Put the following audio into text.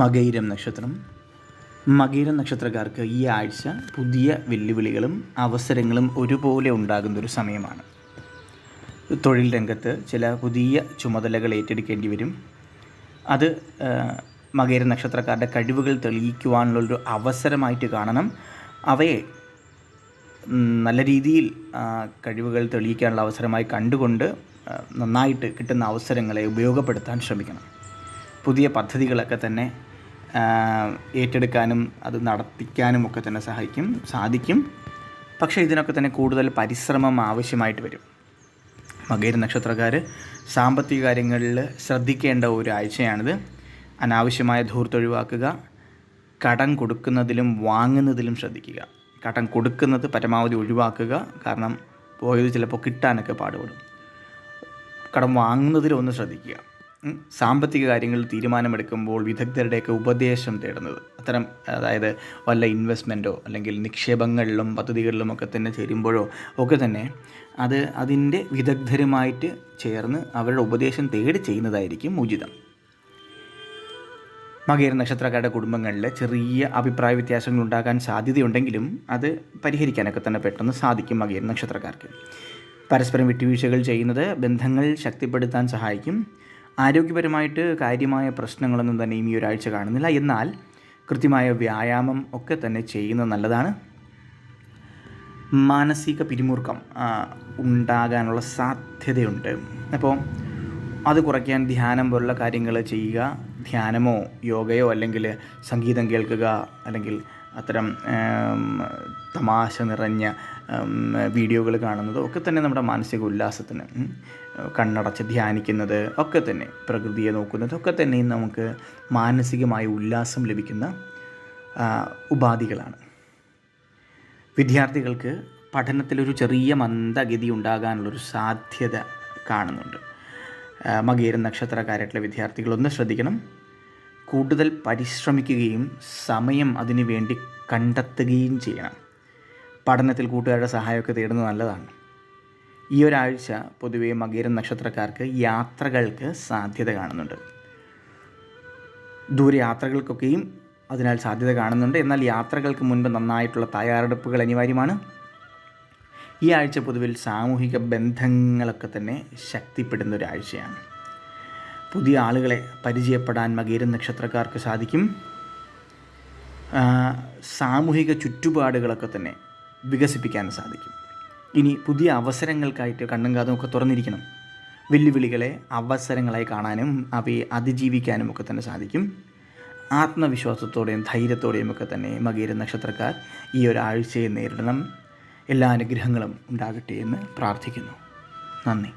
മകയിരം നക്ഷത്രം. മകൈരം നക്ഷത്രക്കാർക്ക് ഈ ആഴ്ച പുതിയ വെല്ലുവിളികളും അവസരങ്ങളും ഒരുപോലെ ഉണ്ടാകുന്ന ഒരു സമയമാണ്. തൊഴിൽ രംഗത്ത് ചില പുതിയ ചുമതലകൾ ഏറ്റെടുക്കേണ്ടി വരും. അത് മകൈര നക്ഷത്രക്കാരുടെ കഴിവുകൾ തെളിയിക്കുവാനുള്ളൊരു അവസരമായിട്ട് കാണണം. അവയെ നല്ല രീതിയിൽ കഴിവുകൾ തെളിയിക്കാനുള്ള അവസരമായി കണ്ടുകൊണ്ട് നന്നായിട്ട് കിട്ടുന്ന അവസരങ്ങളെ ഉപയോഗപ്പെടുത്താൻ ശ്രമിക്കണം. പുതിയ പദ്ധതികളൊക്കെ തന്നെ ഏറ്റെടുക്കാനും അത് നടത്തിക്കാനും ഒക്കെ തന്നെ സഹായിക്കും സാധിക്കും. പക്ഷേ ഇതിനൊക്കെ തന്നെ കൂടുതൽ പരിശ്രമം ആവശ്യമായിട്ട് വരും. മകേര നക്ഷത്രക്കാർ സാമ്പത്തിക കാര്യങ്ങളിൽ ശ്രദ്ധിക്കേണ്ട ഒരു ആഴ്ചയാണിത് അനാവശ്യമായ ധൂർത്തൊഴിവാക്കുക കടം കൊടുക്കുന്നതിലും വാങ്ങുന്നതിലും ശ്രദ്ധിക്കുക. കടം കൊടുക്കുന്നത് പരമാവധി ഒഴിവാക്കുക കാരണം പോയത് ചിലപ്പോൾ കിട്ടാനൊക്കെ പാടുപെടും. കടം വാങ്ങുന്നതിലൊന്ന് ശ്രദ്ധിക്കുക. സാമ്പത്തിക കാര്യങ്ങളിൽ തീരുമാനമെടുക്കുമ്പോൾ വിദഗ്ധരുടെയൊക്കെ ഉപദേശം തേടുന്നത്. അത്തരം അതായത് വല്ല ഇൻവെസ്റ്റ്മെന്റോ അല്ലെങ്കിൽ നിക്ഷേപങ്ങളിലും പദ്ധതികളിലും ഒക്കെ തന്നെ ചേരുമ്പോഴോ ഒക്കെ തന്നെ അത് അതിന്റെ വിദഗ്ധരുമായിട്ട് ചേർന്ന് അവരുടെ ഉപദേശം തേടി ചെയ്യുന്നതായിരിക്കും ഉചിതം. മകേര നക്ഷത്രക്കാരുടെ കുടുംബങ്ങളിൽ ചെറിയ അഭിപ്രായ വ്യത്യാസങ്ങൾ ഉണ്ടാകാൻ സാധ്യതയുണ്ടെങ്കിലും അത് പരിഹരിക്കാനൊക്കെ തന്നെ പെട്ടെന്ന് സാധിക്കും മകേര നക്ഷത്രക്കാർക്ക്. പരസ്പരം വിട്ടുവീഴ്ചകൾ ചെയ്യുന്നത് ബന്ധങ്ങൾ ശക്തിപ്പെടുത്താൻ സഹായിക്കും. ആരോഗ്യപരമായിട്ട് കാര്യമായ പ്രശ്നങ്ങളൊന്നും തന്നെ ഈ ഒരാഴ്ച കാണുന്നില്ല. എന്നാൽ കൃത്യമായ വ്യായാമം ഒക്കെ തന്നെ ചെയ്യുന്നത് നല്ലതാണ്. മാനസിക പിരിമുറുക്കം ഉണ്ടാകാനുള്ള സാധ്യതയുണ്ട്. അപ്പോൾ അത് കുറയ്ക്കാൻ ധ്യാനം പോലുള്ള കാര്യങ്ങൾ ചെയ്യുക ധ്യാനമോ യോഗയോ അല്ലെങ്കിൽ സംഗീതം കേൾക്കുക അല്ലെങ്കിൽ അത്തരം തമാശ നിറഞ്ഞ വീഡിയോകൾ കാണുന്നത് ഒക്കെ തന്നെ നമ്മുടെ മാനസിക ഉല്ലാസത്തിന് കണ്ണടച്ച് ധ്യാനിക്കുന്നത് ഒക്കെ തന്നെ പ്രകൃതിയെ നോക്കുന്നത് ഒക്കെ തന്നെയും നമുക്ക് മാനസികമായ ഉല്ലാസം ലഭിക്കുന്ന ഉപാധികളാണ്. വിദ്യാർത്ഥികൾക്ക് പഠനത്തിലൊരു ചെറിയ മന്ദഗതി ഉണ്ടാകാനുള്ളൊരു സാധ്യത കാണുന്നുണ്ട്. മകീരൻ മകേര നക്ഷത്രക്കാരായിട്ടുള്ള വിദ്യാർത്ഥികളൊന്ന് ശ്രദ്ധിക്കണം. കൂടുതൽ പരിശ്രമിക്കുകയും സമയം അതിനു വേണ്ടി കണ്ടെത്തുകയും ചെയ്യണം. പഠനത്തിൽ കൂട്ടുകാരുടെ സഹായമൊക്കെ തേടുന്നത് നല്ലതാണ്. ഈ ഒരാഴ്ച പൊതുവേ മകീരം നക്ഷത്രക്കാർക്ക് യാത്രകൾക്ക് സാധ്യത കാണുന്നുണ്ട്. ദൂരയാത്രകൾക്കൊക്കെയും അതിനാൽ സാധ്യത കാണുന്നുണ്ട്. എന്നാൽ യാത്രകൾക്ക് മുൻപ് നന്നായിട്ടുള്ള തയ്യാറെടുപ്പുകൾ അനിവാര്യമാണ്. ഈ ആഴ്ച പൊതുവിൽ സാമൂഹിക ബന്ധങ്ങളൊക്കെ തന്നെ ശക്തിപ്പെടുന്ന ഒരാഴ്ചയാണ് പുതിയ ആളുകളെ പരിചയപ്പെടാൻ മകേര നക്ഷത്രക്കാർക്ക് സാധിക്കും. സാമൂഹിക ചുറ്റുപാടുകളൊക്കെ തന്നെ വികസിപ്പിക്കാൻ സാധിക്കും. ഇനി പുതിയ അവസരങ്ങൾക്കായിട്ട് കണ്ണും കാതുമൊക്കെ തുറന്നിരിക്കണം. വെല്ലുവിളികളെ അവസരങ്ങളായി കാണാനും അവയെ അതിജീവിക്കാനും ഒക്കെ തന്നെ സാധിക്കും. ആത്മവിശ്വാസത്തോടെയും ധൈര്യത്തോടെയും ഒക്കെ തന്നെ മകീര നക്ഷത്രക്കാർ ഈ ഒരാഴ്ചയെ നേരിടണം. എല്ലാ അനുഗ്രഹങ്ങളും ഉണ്ടാകട്ടെ എന്ന് പ്രാർത്ഥിക്കുന്നു. നന്ദി.